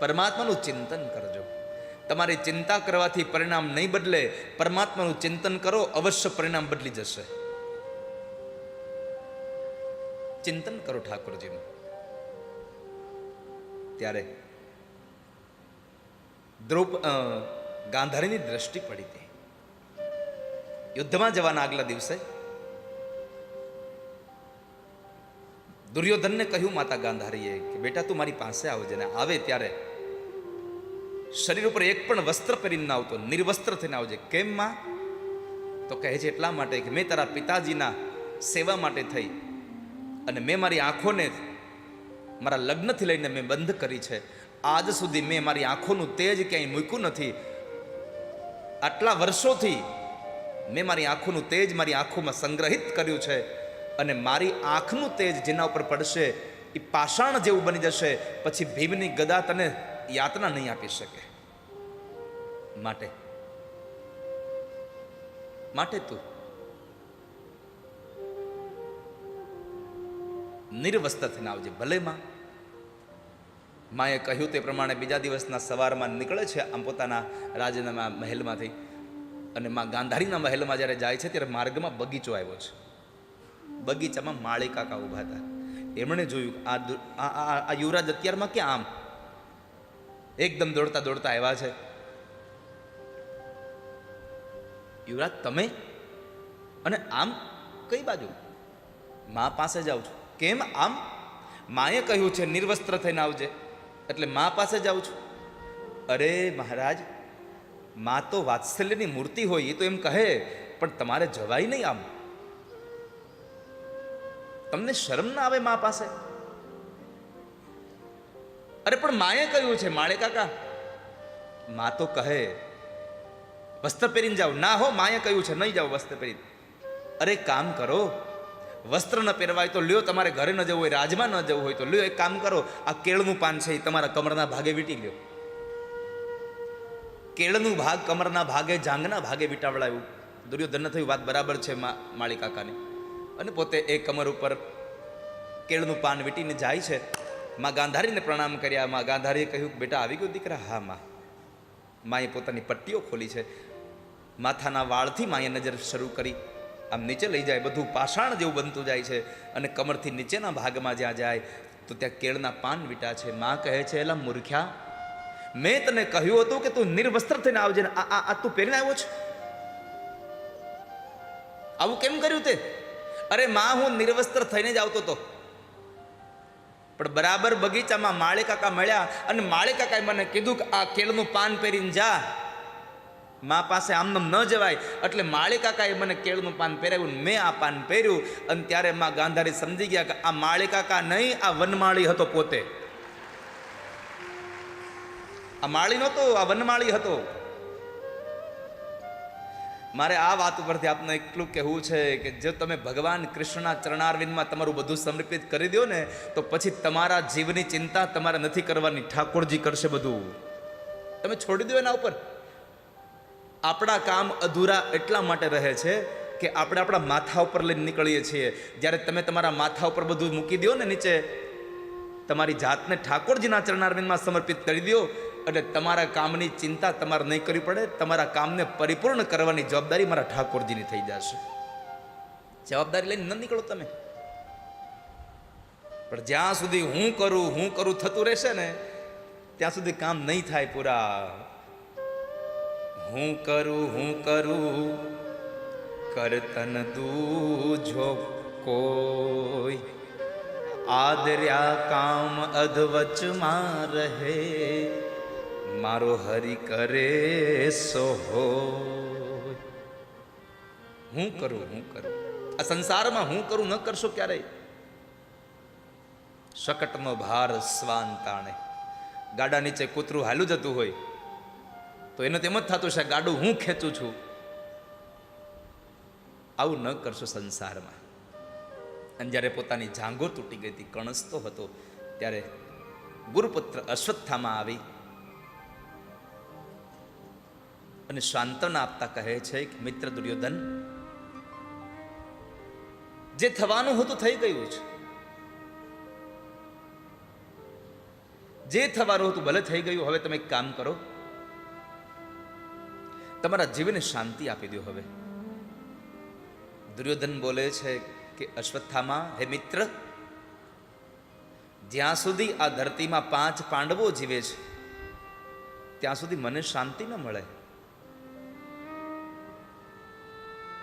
પરમાત્માનું ચિંતન કરજો. તમારી ચિંતા કરવાથી પરિણામ નહીં બદલે પરમાત્માનું ચિંતન કરો, અવશ્ય પરિણામ બદલી જશે. ચિંતન કરો ઠાકોરજીનું. ત્યારે દ્રૌપ ગાંધારીની દ્રષ્ટિ પડી હતી યુદ્ધમાં જવાના આગલા દિવસે દુર્યોધનને કહ્યું માતા ગાંધારીએ કે, બેટા, તું મારી પાસે આવજે ને આવે ત્યારે શરીર ઉપર એક પણ વસ્ત્ર પહેરીને ના આવતો, નિર્વસ્ત્ર થઈને આવજે. કેમ માં? તો કહે છે એટલા માટે કે મેં તારા પિતાજીના સેવા માટે થઈ અને મેં મારી આંખોને મારા લગ્નથી લઈને મેં બંધ કરી છે. આજ સુધી મેં મારી આંખોનું તેજ ક્યાંય મૂક્યું નથી. આટલા વર્ષોથી મેં મારી આંખોનું તેજ મારી આંખોમાં સંગ્રહિત કર્યું છે અને મારી આંખનું તેજ જેના ઉપર પડશે એ પાષાણ જેવું બની જશે. પછી ભીમની ગદા તને યાતના નહીં આપી શકે. માટે. માટે તું નિર્વસ્ત્ર થઈને આવજે ભલે માએ કહ્યું તે પ્રમાણે બીજા દિવસના સવારમાં નીકળે છે આમ પોતાના રાજના મહેલમાંથી. અને માં ગાંધારીના મહેલમાં જ્યારે જાય છે ત્યારે માર્ગમાં બગીચો આવ્યો છે. બગીચામાં માળી કાકા ઊભા હતા. એમણે જોયું આ- આ યુવરાજ અત્યારમાં ક્યાં આમ? એકદમ દોડતા દોડતા આવ્યા છે. યુવરાજ, તમે? અને આમ કઈ બાજુ? મા પાસે જાઉં છું. કેમ આમ? માએ કહ્યું છે, નિર્વસ્ત્ર થઈને આવજે. એટલે મા પાસે જાઉં છું. અરે મહારાજ, મા તો વાત્સલ્યની મૂર્તિ હોય, એ તો એમ કહે, પણ તમારે જવાય નહીં આમ. તમને શરમ ના આવે મા પાસે? અરે, પણ માએ કહ્યું છે, માળે કાકા. મા તો કહે, વસ્ત્ર પહેરીને જાઓ. ના હો, માએ કહ્યું છે, નહીં જાઓ વસ્ત્ર પહેરીને. અરે કામ કરો. વસ્ત્ર ન પહેરવાય તો લ્યો, તમારે ઘરે ન જવું હોય, રાજમાં ન જવું હોય તો લ્યો, એક કામ કરો. આ કેળનું પાન છે એ તમારા કમરના ભાગે વીટી લ્યો. કેળનું ભાગ કમરના ભાગે, જાંગના ભાગે વીટાવડાયું. દુર્યોધન થયું વાત બરાબર છે માળી કાકાની. અને પોતે એ કમર ઉપર કેળનું પાન વીટીને જાય છે. માં ગાંધારીને પ્રણામ કર્યા. માં ગાંધારીએ કહ્યું, બેટા, આવી ગયો દીકરા? હા, માં. માએ પોતાની પટ્ટીઓ ખોલી છે. માથાના વાળથી માએ નજર શરૂ કરી. આમ નીચે લઈ જાય. બધું પાષાણ જેવું બનતું જાય છે અને કમરથી નીચેના ભાગમાં જ્યાં જાય, તો ત્યાં કેળના પાન વીટા છે. માં કહે છે, એલા મૂર્ખ્યા, મેં તને કહ્યું હતું કે તું નિર્વસ્ત્ર થઈને આવજે આ આ તું પહેરીને આવ્યો છે? આવું કેમ કર્યું તે? અરે, માં, હું નિર્વસ્ત્ર થઈને જ આવતો હતો. પણ બરાબર બગીચામાં માળે કાકા મળ્યા અને માળે કાકાએ મને કીધું કે આ કેળનું પાન પહેરીને જા. મા પાસે આમનામ ન જવાય એટલે માળી કાકાએ મને કેળનું પાન પહેરાવ્યું મેં આ પાન પહેર્યું અને ત્યારે માં ગાંધારી સમજી ગયા કે આ માળી કાકા નહીં, આ વનમાળી હતો પોતે. આ માળી નહોતો, આ વનમાળી હતો. મારે આ વાત ઉપરથી આપને એટલું કહેવું છે કે જો તમે ભગવાન કૃષ્ણના ચરણારવિંદમાં તમારું બધું સમર્પિત કરી દો ને, તો પછી તમારા જીવની ચિંતા તમારે નથી કરવાની. ઠાકોરજી કરશે બધું. તમે છોડી દો એના ઉપર. આપણા કામ અધૂરા એટલા માટે રહે છે કે આપણે આપણા માથા ઉપર લઈને નીકળીએ છીએ. જ્યારે તમે તમારા માથા ઉપર બધું મૂકી દો ને નીચે, તમારી જાતને ઠાકોરજીના ચરણારવિંદમાં સમર્પિત કરી દો એટલે તમારા કામની ચિંતા તમારે નહીં કરવી પડે, તમારા કામને પરિપૂર્ણ કરવાની જવાબદારી મારા ઠાકોરજીની થઈ જશે. જવાબદારી લઈને ન નીકળો તમે. પણ જ્યાં સુધી હું કરું હું કરું થતું રહેશે ને, ત્યાં સુધી કામ નહીં થાય પૂરા. હું કરું હું કરું, કરતન દૂજો કોઈ. આદર્યા કામ અધવચમાં રહે. મારો હરી કરે સોહો હું. કરું હું કરું. આ સંસારમાં હું કરું, ન કરશો ક્યારેય? શકટનો ભાર સ્વાન તાણે. ગાડા નીચે કૂતરું હાલું જતું હોય, તો એને તેમ જ થતું છે ગાડું હું ખેંચું છું? આવું ન કરશો સંસારમાં. અને જ્યારે પોતાની જાંગો તૂટી ગઈ હતી કણસતો હતો, ત્યારે ગુરુપુત્ર અશ્વત્થામાં આવી અને સાંત્વના આપતા કહે છે કે મિત્ર દુર્યોધન, જે થવાનું હતું થઈ ગયું છે જે થવાનું હતું ભલે થઈ ગયું, હવે તમે એક કામ કરો. તમારા જીવને શાંતિ આપી દો હવે. દુર્યોધન બોલે છે કે, અશ્વત્થામાં, હે મિત્ર, જ્યાં સુધી આ ધરતીમાં પાંચ પાંડવો જીવે છે, ત્યાં સુધી મને શાંતિ ન મળે.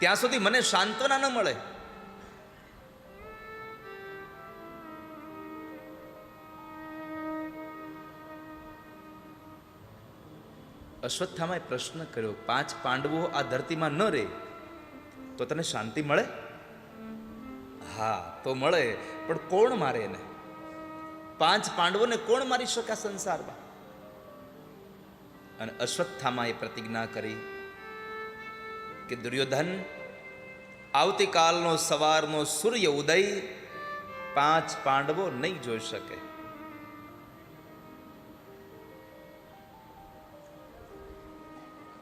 ત્યાં સુધી મને સાંત્વના ન મળે. અશ્વત્થામાએ પ્રશ્ન કર્યો, પાંચ પાંડવો આ ધરતીમાં ન રહે તો તને શાંતિ મળે? હા, તો મળે, પણ કોણ મારે એને? પાંચ પાંડવોને કોણ મારી શકે સંસારમાં? અને અશ્વત્થામાએ પ્રતિજ્ઞા કરી કે દુર્યોધન, આવતીકાલનો સવારનો સૂર્ય ઉદય પાંચ પાંડવો નહીં જોઈ શકે.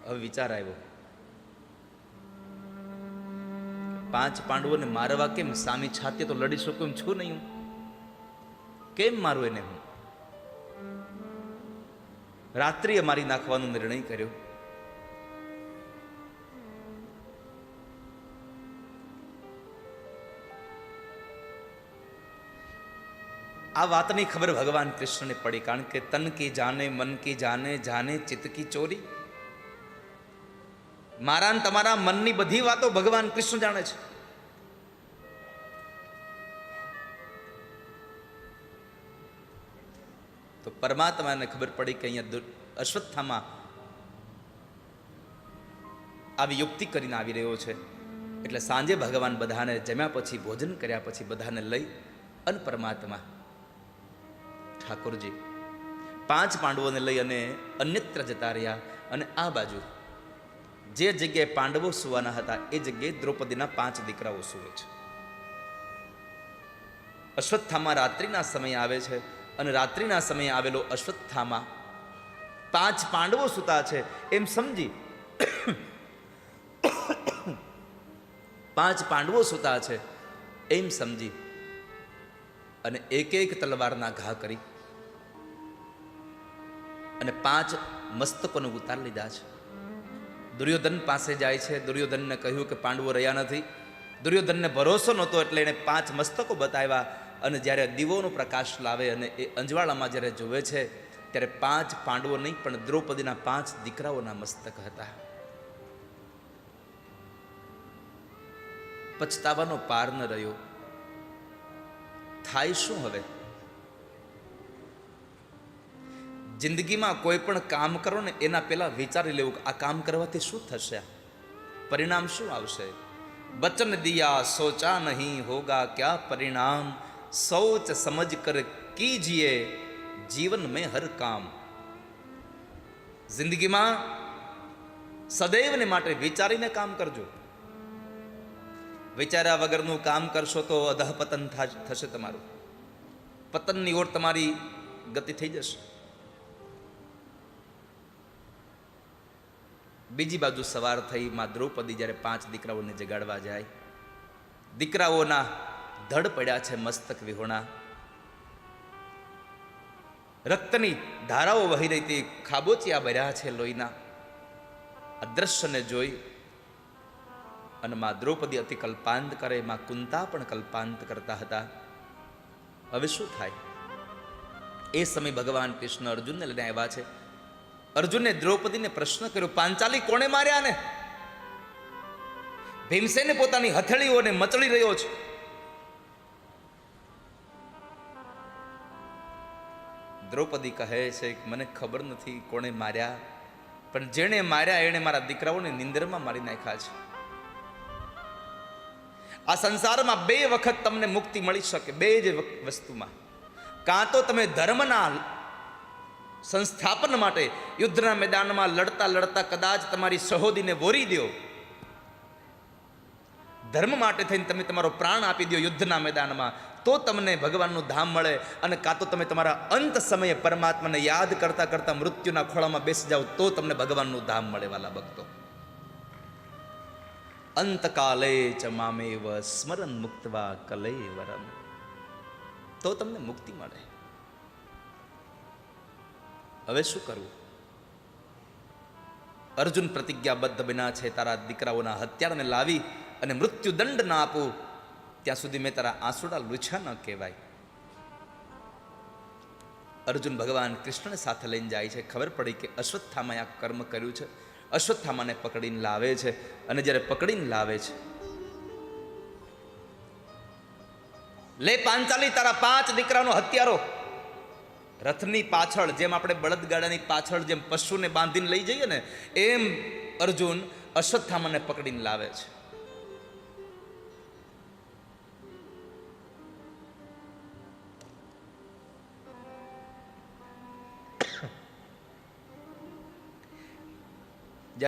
હવે વિચાર આવ્યો. પાંચ પાંડવોને મારવા કેમ સામી છાતી તો લડી શકું એમ છું નહીં હું? કેમ મારું એને હું? રાત્રિએ મારી નાખવાનો નિર્ણય કર્યો. આ વાતની ખબર ભગવાન કૃષ્ણને પડી, કારણ કે તન કી જાને, મન કી જાને જાને ચિત્ત કી ચોરી. મારા તમારા મનની બધી વાતો ભગવાન કૃષ્ણ જાણે છે. તો પરમાત્માને ખબર પડી કે અહીંયા અશ્વત્થામાં આવી યુક્તિ કરીને આવી રહ્યો છે. એટલે સાંજે ભગવાન બધાને જમ્યા પછી, ભોજન કર્યા પછી બધાને લઈ અને પરમાત્મા ઠાકોરજી. પાંચ પાંડવોને લઈ અને અન્યત્ર જતા રહ્યા અને આ બાજુ જે જગ્યાએ પાંડવો સુવાના હતા, એ જગ્યાએ દ્રૌપદીના પાંચ દીકરાઓ સુવે છે. અશ્વત્થામા રાત્રિના સમયે આવે છે અને રાત્રિના સમયે આવેલો અશ્વત્થામા પાંચ પાંડવો સુતા છે. એમ સમજી પાંચ પાંડવો સુતા છે. એમ સમજી અને એક એક તલવારના ઘા કરી અને પાંચ મસ્તકોને ઉતાર લીધા છે. દુર્યોધન પાસે જાય છે. દુર્યોધનને કહ્યું કે પાંડવો રહ્યા નથી. દુર્યોધનને ભરોસો નહોતો એટલે એણે પાંચ મસ્તકો બતાવ્યા અને જ્યારે દીવોનો પ્રકાશ લાવે અને એ અંજવાળામાં જ્યારે જોવે છે, ત્યારે પાંચ પાંડવો નહીં, પણ દ્રૌપદીના પાંચ દીકરાઓના મસ્તક હતા. પછતાવાનો પાર ન રહ્યો. થાય શું હવે? જિંદગીમાં કોઈ પણ કામ કરો ને એના પહેલાં વિચારી લેવું કે આ કામ કરવાથી શું થશે? પરિણામ શું આવશે? બચન દિયા, સોચા નહીં હોગા ક્યા પરિણામ? સોચ સમજ કર કીજીએ, જીવન મેં હર કામ. જિંદગીમાં સદૈવને માટે વિચારીને કામ કરજો. વિચાર્યા વગરનું કામ કરશો તો અધઃપતન થશે તમારું. પતનની ઓર તમારી ગતિ થઈ જશે. બીજી બાજુ સવાર થઈ માં દ્રૌપદી જ્યારે પાંચ દીકરાઓને જગાડવા જાય, દીકરાઓના ધડ પડ્યા છે મસ્તક વિહોણા. રક્તની ધારાઓ વહી રહી હતી, ખાબોચિયા ભર્યા છે લોહીના. અદ્રશ્યને જોઈ અને માં દ્રૌપદી અતિ કલ્પાંત કરે, માં કુંતા પણ કલ્પાંત કરતા હતા. હવે શું થાય? એ સમય ભગવાન કૃષ્ણ અર્જુનને લઈને આવ્યા છે. અર્જુને દ્રૌપદીને પ્રશ્ન કર્યો, પાંચાલી કોણે માર્યા ને? ભીમસેને પોતાની હથેળીઓને મચળી રહ્યો છે. દ્રૌપદી કહે છે મને ખબર નથી કોણે માર્યા, પણ જેણે માર્યા એણે મારા દીકરાઓને નિંદરમાં મારી નાખ્યા છે. આ સંસારમાં બે વખત તમને મુક્તિ મળી શકે, બે જ વસ્તુમાં. કાં તો તમે ધર્મના સંસ્થાપન માટે યુદ્ધના મેદાનમાં લડતા લડતા કદાચ તમારી સહોદીને વોરી દો. ધર્મ માટે થઈને તમે તમારો પ્રાણ આપી દો યુદ્ધના મેદાનમાં, તો તમને ભગવાનનું ધામ મળે અને કાં તો તમે તમારા અંત સમયે પરમાત્માને યાદ કરતા કરતા મૃત્યુના ખોળામાં બેસી જાઓ, તો તમને ભગવાનનું ધામ મળે વાલા ભક્તો. અંતકાલે ચ મામેવ સ્મરણ મુક્તવા કલેવરમ તો તમને મુક્તિ મળે. હવે શું કરવું? અર્જુન પ્રતિજ્ઞાબદ્ધ બન્યા છે, તારા દીકરાઓના હત્યારને લાવી અને મૃત્યુદંડ ના આપું. ત્યાં સુધી મેં તારા આંસુડા લૂછા ન કહેવાય. અર્જુન ભગવાન કૃષ્ણને સાથે લઈને જાય છે. ખબર પડી કે અશ્વત્થામાએ આ કર્મ કર્યું છે. અશ્વત્થામાને પકડીને લાવે છે અને જ્યારે પકડીને લાવે છે, લે પાંચાલી, તારા પાંચ દીકરાનો હત્યારો. રથની પાછળ, જેમ આપણે બળદગાડાની પાછળ જેમ પશુને બાંધીને લઈ જઈએ ને, એમ અર્જુન અશ્વત્થામાને પકડીને લાવે છે.